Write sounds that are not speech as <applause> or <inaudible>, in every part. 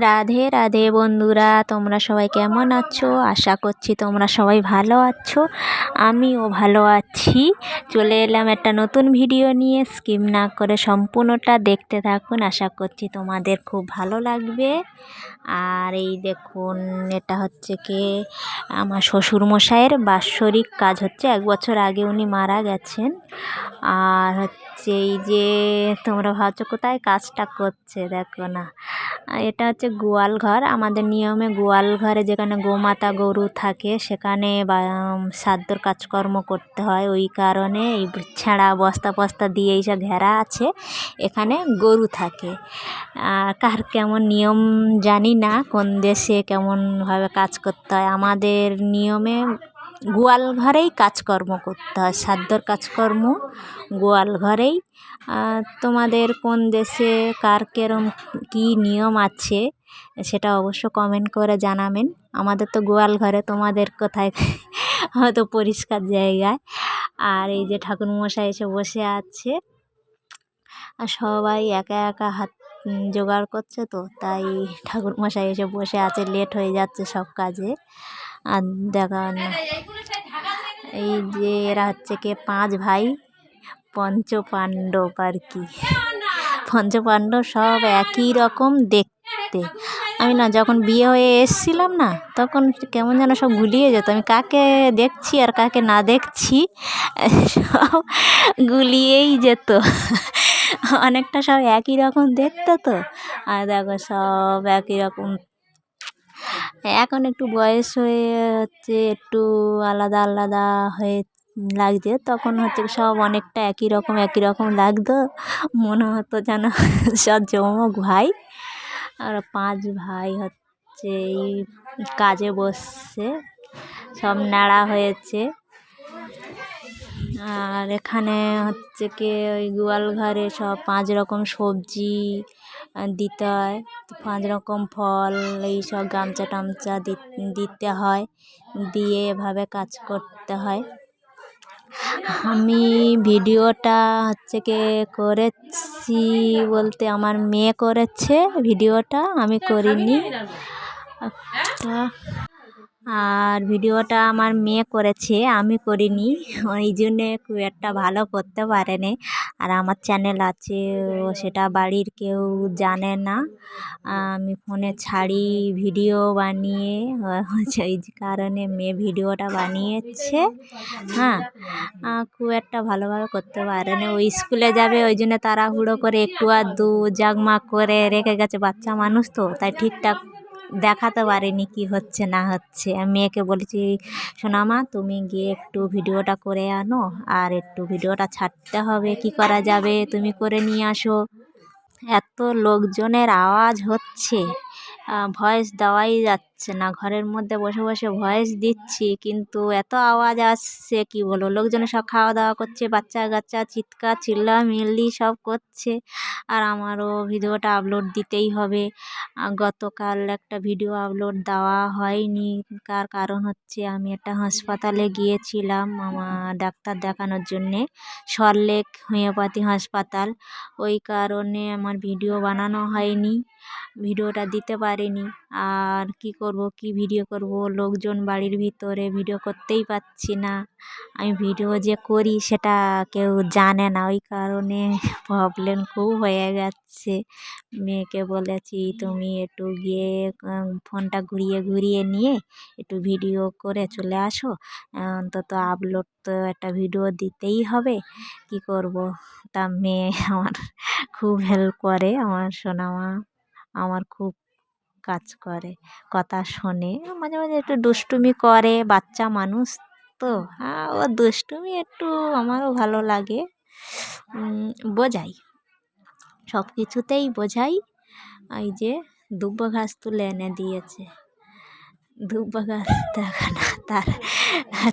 রাধে রাধে বন্ধুরা, তোমরা সবাই কেমন আছো? আশা করছি তোমরা সবাই ভালো আছো। আমিও ভালো আছি। চলে এলাম একটা নতুন ভিডিও নিয়ে। স্কিম না করে সম্পূর্ণটা দেখতে থাকুন। আশা করছি তোমাদের খুব ভালো লাগবে। আর এই দেখুন, এটা হচ্ছে কি? আমার শ্বশুরমশাইয়ের বাৎসরিক কাজ হচ্ছে, এক বছর আগে উনি মারা গেছেন। আর হচ্ছে এই যে, তোমরা ভাবছ কোথায় কাজটা করছে? দেখো না। এটা হচ্ছে গোয়াল ঘর। আমাদের নিয়মে গোয়াল ঘরে যেখানে গোমাতা গরু থাকে, সেখানে, বা সাধ্যর কাজকর্ম করতে হয়। ওই কারণে এই ছেঁড়া বস্তা বস্তা দিয়ে এইসব ঘেরা আছে। এখানে গরু থাকে। আর কার কেমন নিয়ম জানি না, কোন দেশে কেমনভাবে কাজ করতে হয়। আমাদের নিয়মে গোয়াল ঘরেই কাজকর্ম করতে হয়। সাধ্যর কাজকর্ম গোয়াল ঘরেই। তোমাদের কোন দেশে কার কেরম কী নিয়ম আছে? সেটা অবশ্য কমেন্ট করে জানাবেন। আমাদের তো গোয়াল ঘরে তোমাদের কোথায় হয়তো পরিষ্কার জায়গায়। আর এই যে ঠাকুরমশাই এসে বসে আছে। আর সবাই একা একা হাত জোগাড় করছে তো, তাই ঠাকুরমশাই এসে বসে আছে লেট হয়ে যাচ্ছে সব কাজে। আর দেখা এই যে এরা হচ্ছে কে? পাঁচ ভাই পঞ্চ পাণ্ডব আর কি। পঞ্চ পাণ্ডব সব একই রকম দেখতে আমি না যখন বিয়ে হয়ে এসছিলাম না, তখন কেমন যেন সব গুলিয়ে যেত। আমি কাকে দেখছি আর কাকে না দেখছি, সব গুলিয়েই যেত। অনেকটা সব একই রকম দেখতো তো। আর দেখো সব একই রকম। এখন একটু বয়স হয়ে হচ্ছে, একটু আলাদা আলাদা হয়ে লাগছে। তখন হচ্ছে সব অনেকটা একই রকম একই রকম লাগতো। মনে হতো যেন সব যমক ভাই। আর পাঁচ ভাই হচ্ছে এই কাজে বসছে, সব নাড়া হয়েছে। আর এখানে হচ্ছে কি ওই গোয়াল ঘরে সব পাঁচ রকম সবজি দিতে হয় পাঁচ রকম ফল এই সব গামছা টামচা দিতে হয়, দিয়ে এভাবে কাজ করতে হয়। আমি ভিডিওটা হচ্ছে কি করেছি বলতে আমার মেয়ে করেছে ভিডিওটা আমি করিনি। একটা আর ভিডিওটা আমার মেয়ে করেছে, আমি করিনি। ওই জন্যে খুব একটা ভালো করতে পারেনি। আর আমার চ্যানেল আছে, সেটা বাড়ির কেউ জানে না। আমি ফোনে ছাড়ি ভিডিও বানিয়ে ওই কারণে মেয়ে ভিডিওটা বানিয়েছে। হ্যাঁ খুব একটা ভালোভাবে করতে পারেনি। ওই স্কুলে যাবে, ওই জন্য তাড়াহুড়ো করে একটু আর দু জাগমাগ করে রেখে গেছে বাচ্চা মানুষ তো, তাই ঠিকঠাক দেখাতে পারিনি কি হচ্ছে না হচ্ছে। আমি মেয়েকে বলেছি সোনামা তুমি গিয়ে একটু ভিডিওটা করে আনো, আর একটু ভিডিওটা ছাড়তে হবে, কি করা যাবে? তুমি করে নিয়ে আসো। এত লোকজনের আওয়াজ হচ্ছে। ভয়েস দেওয়াই যাচ্ছে না। ঘরের মধ্যে বসে বসে ভয়েস দিচ্ছি, কিন্তু এত আওয়াজ আসছে, কি বলব? লোকজনে সব খাওয়া দাওয়া করছে, বাচ্চা কাচ্চা, চিৎকার চিল্লা মিল্লি সব করছে। আর আমারও ভিডিওটা আপলোড দিতেই হবে। গতকাল একটা ভিডিও আপলোড দেওয়া হয়নি। কার কারণ হচ্ছে? আমি একটা হাসপাতালে গিয়েছিলাম আমার ডাক্তার দেখানোর জন্যে সরলেক হোমিওপ্যাথি হাসপাতাল ওই কারণে আমার ভিডিও বানানো হয়নি ভিডিওটা দিতে পারিনি। আর কি করব, কি ভিডিও করব? লোকজন বাড়ির ভিতরে ভিডিও করতেই পারছি না। আমি ভিডিও যে করি সেটা কেউ জানে না। ওই কারণে প্রবলেম খুব হয়ে যাচ্ছে মেয়েকে বলেছি, তুমি একটু গিয়ে ফোনটা ঘুরিয়ে ঘুরিয়ে নিয়ে একটু ভিডিও করে চলে আসো। অন্তত আপলোড তো একটা ভিডিও দিতেই হবে। কি করব? তা মেয়ে আমার খুব হেল্প করে, আমার সোনামা। আমার খুব কাজ করে। কথা শোনে। মাঝে মাঝে একটু দুষ্টুমি করে, বাচ্চা মানুষ তো। হ্যাঁ ও দুষ্টুমি একটু আমারও ভালো লাগে। বোঝাই। সব কিছুতেই বোঝাই। এই যে দুব্বো ঘাস তুলে এনে দিয়েছে। দুব্বো ঘাস দেখা না, তার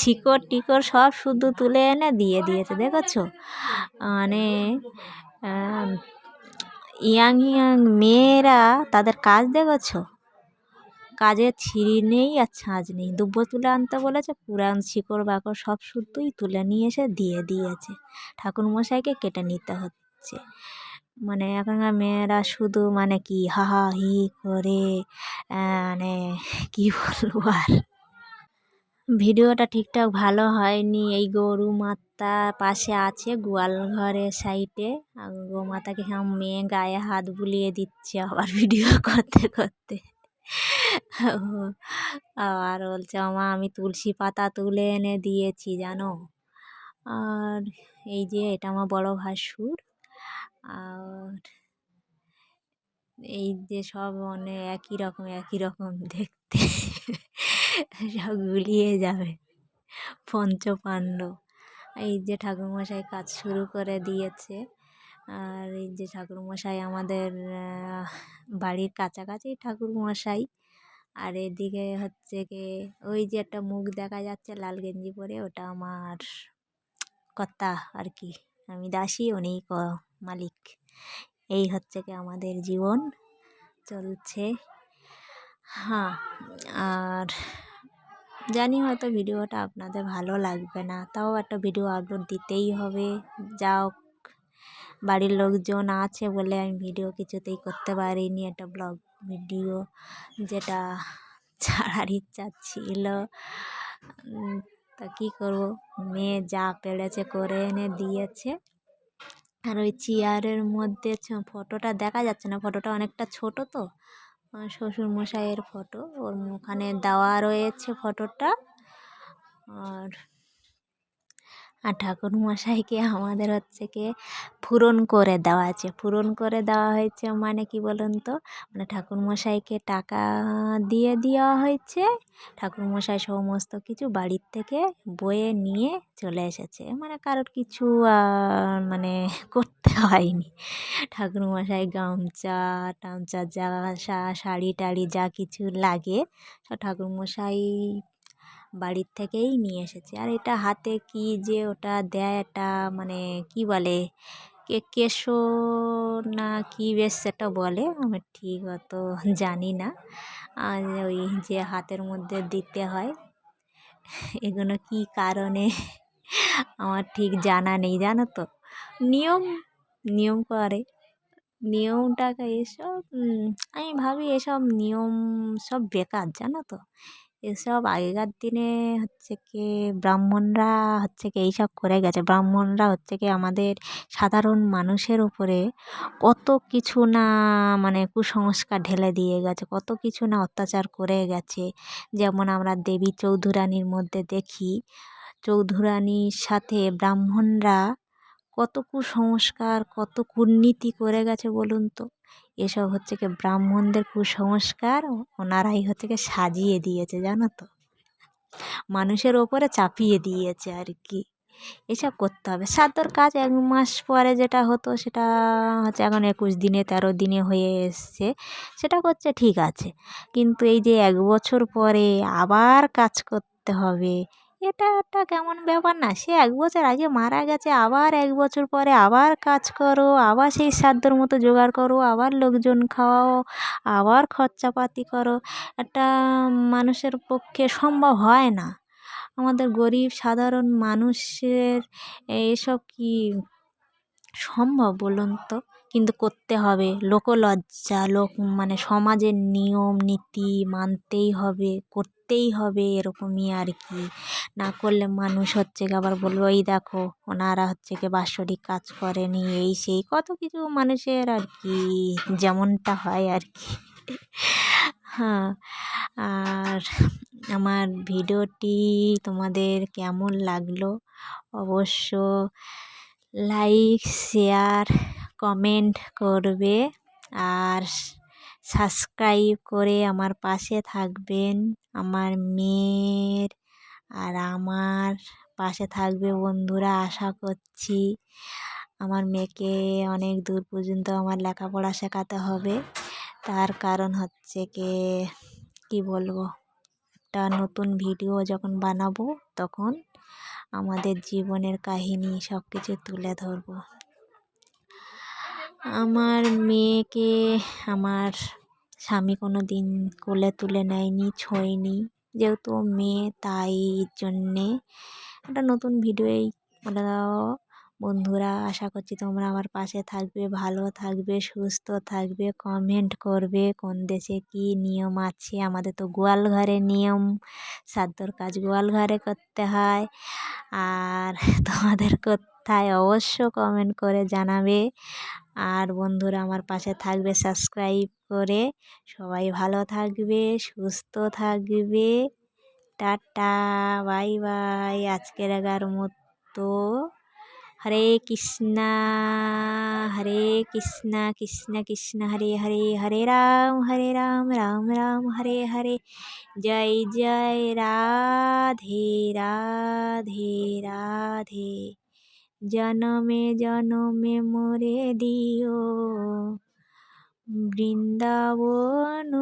শিকড় টিকড় সব শুধু তুলে এনে দিয়ে দিয়েছে, দেখেছ? মানে ইয়াং ইয়াং মেয়েরা তাদের কাজ দেখেছ? কাজের ছিঁড়ি নেই আর ছাঁচ নেই। দুব্বো তুলে আনতে বলেছে পুরান শিকড় বাকড় সব শুদ্ধই তুলে নিয়ে এসে দিয়ে দিয়েছে। ঠাকুরমশাইকে কেটে নিতে হচ্ছে। মানে এখনকার মেয়েরা শুধু মানে কি হা হা হি করে মানে কি বলব আর? ভিডিওটা ঠিকঠাক ভালো হয়নি। এই গরু মাতা পাশে আছে গোয়াল ঘরের সাইডে গোমাতাকে মেয়ে গায়ে হাত বুলিয়ে দিচ্ছে আবার ভিডিও <laughs> করতে করতে। আর বলছে আমা আমি তুলসী পাতা তুলে এনে দিয়েছি, জানো? আর এই যে, এটা আমার বড় ভাসুর। আর এই যে সব মানে একই রকম একই রকম দেখতে। সব গুলিয়ে যাবে। পঞ্চপাণ্ডব এই যে ঠাকুরমশাই কাজ শুরু করে দিয়েছে, আর এই যে ঠাকুরমশাই আমাদের বাড়ির কাছাকাছি ঠাকুরমশাই। আর এদিকে হচ্ছে কি ওই যে একটা মুখ দেখা যাচ্ছে লাল গেঞ্জি পরে, ওটা আমার কর্তা আর কি। আমি দাসী, উনি মালিক। এই হচ্ছে কি আমাদের জীবন চলছে। হ্যাঁ আর জানি হয়তো ভিডিওটা আপনাদের ভালো লাগবে না, তাও একটা ভিডিও আপলোড দিতেই হবে। যা বাড়ির লোকজন আছে বলে আমি ভিডিও কিছুতেই করতে পারিনি, একটা ব্লগ ভিডিও যেটা ছাড়ার ইচ্ছা ছিল। তা কী করব? মেয়ে যা পেরেছে করে এনে দিয়েছে। আর ওই চেয়ারের মধ্যে ফটোটা দেখা যাচ্ছে না ফটোটা অনেকটা ছোট তো। শ্বশুরমশাইয়ের ফটো ওর ওখানে দেওয়া রয়েছে ফটোটা আর আর ঠাকুরমশাইকে আমাদের হচ্ছে কি পূরণ করে দেওয়া আছে। পূরণ করে দেওয়া হয়েছে মানে কি বলুন তো? মানে ঠাকুরমশাইকে টাকা দিয়ে দেওয়া হয়েছে। ঠাকুরমশাই সমস্ত কিছু বাড়ির থেকে বয়ে নিয়ে চলে এসেছে। মানে কারোর কিছু মানে করতে হয়নি। ঠাকুরমশাই গামছা, টামছা, যা শাড়ি টাড়ি যা কিছু লাগে, সব ঠাকুরমশাই বাড়ির থেকেই নিয়ে এসেছি। আর এটা হাতে কি যে ওটা দেয় এটা মানে কি বলে? কে কেশো না কি বেশ সেটা বলে, আমি ঠিক অত জানি না। আর ওই যে হাতের মধ্যে দিতে হয়, এগুলো কী কারণে? আমার ঠিক জানা নেই, জানো তো? নিয়ম নিয়ম করে। নিয়মটাকে এসব আমি ভাবি এসব নিয়ম সব বেকার, জানো তো? এসব আগেকার দিনে হচ্ছে কি ব্রাহ্মণরা হচ্ছে কি এইসব করে গেছে। ব্রাহ্মণরা হচ্ছে কি আমাদের সাধারণ মানুষের উপরে কত কিছু না মানে কুসংস্কার ঢেলে দিয়ে গেছে, কত কিছু না অত্যাচার করে গেছে। যেমন আমরা দেবী চৌধুরানীর মধ্যে দেখি, চৌধুরানীর সাথে ব্রাহ্মণরা কত কুসংস্কার, কত কূটনীতি করে গেছে বলুন তো। এসব হচ্ছে কি ব্রাহ্মণদের কুসংস্কার, ওনারাই হচ্ছে কি সাজিয়ে দিয়েছে, জানো তো? মানুষের ওপরে চাপিয়ে দিয়েছে আর কি। এসব করতে হবে। সাধ্যর কাজ এক মাস পরে যেটা হতো সেটা হচ্ছে এখন একুশ দিনে, তেরো দিনে হয়ে এসছে। সেটা করছে ঠিক আছে। কিন্তু এই যে এক বছর পরে আবার কাজ করতে হবে এটা একটা কেমন ব্যাপার না? সে এক বছর আগে মারা গেছে, আবার এক বছর পরে আবার কাজ করো, আবার সেই সাধ্যর মতো জোগাড় করো, আবার লোকজন খাওয়াও, আবার খরচাপাতি করো। একটা মানুষের পক্ষে সম্ভব হয় না। আমাদের গরিব, সাধারণ মানুষের এসব কি সম্ভব বলুন তো? কিন্তু করতে হবে। লোকলজ্জা, লোক মানে সমাজের নিয়ম, নীতি মানতেই হবে, করতেই হবে এরকমই আর কি না করলে মানুষ হচ্ছে কি আবার বলব এই দেখো, ওনারা হচ্ছে কি বাৎসরিক কাজ করেনি। এই সেই কত কিছু মানুষের আর কি যেমনটা হয় আর কি হ্যাঁ আর আমার ভিডিওটি তোমাদের কেমন লাগল? অবশ্য লাইক, শেয়ার কমেন্ট করবে আর সাবস্ক্রাইব করে আমার পাশে থাকবেন। আমার মেয়ের আর আমার পাশে থাকবে বন্ধুরা, আশা করছি আমার মেয়েকে অনেক দূর পর্যন্ত আমার লেখাপড়া শেখাতে হবে। তার কারণ হচ্ছে কি, কী বলব, একটা নতুন ভিডিও যখন বানাবো তখন আমাদের জীবনের কাহিনী সব কিছু তুলে ধরবো। আমার মেয়েকে আমার স্বামী কোনো দিন কোলে তুলে নেয়নি, ছোঁয়নি। যেহেতু মেয়ে, তাই জন্যে একটা নতুন ভিডিওই বলে দাও। বন্ধুরা, আশা করছি তোমরা আমার পাশে থাকবে, ভালো থাকবে, সুস্থ থাকবে কমেন্ট করবে, কোন দেশে কি নিয়ম আছে। আমাদের তো গোয়াল ঘরে নিয়ম সাদ্যর কাজ গোয়াল ঘরে করতে হয়। আর তোমাদের কোথায় অবশ্য কমেন্ট করে জানাবে। আর বন্ধুরা আমার পাশে থাকবে সাবস্ক্রাইব করে। সবাই ভালো থাকবে, সুস্থ থাকবে। টাটা বাই বাই আজকের এগার মতো। হরে কৃষ্ণা হরে কৃষ্ণা, কৃষ্ণ কৃষ্ণ, হরে হরে হরে রাম হরে রাম রাম রাম, হরে হরে। জয় জয়, রাধে রাধে রাধে। জনমে জনমে মরে দিও। বৃন্দাবন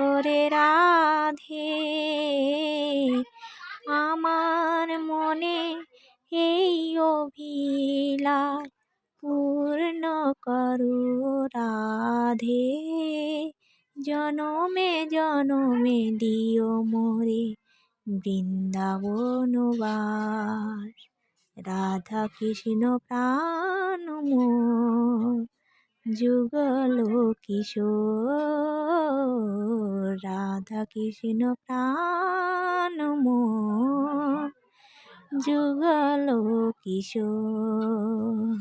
ওরে রাধে, আমার মনে এই অভিলাষ পূর্ণ করো রাধে। জনমে জনমে দিও মোরে বৃন্দাবনবাস রাধা কৃষ্ণ প্রাণ যুগল কিশোর রাধা কৃষ্ণ প্রাণ যুগল কিশোর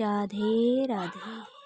রাধে রাধে।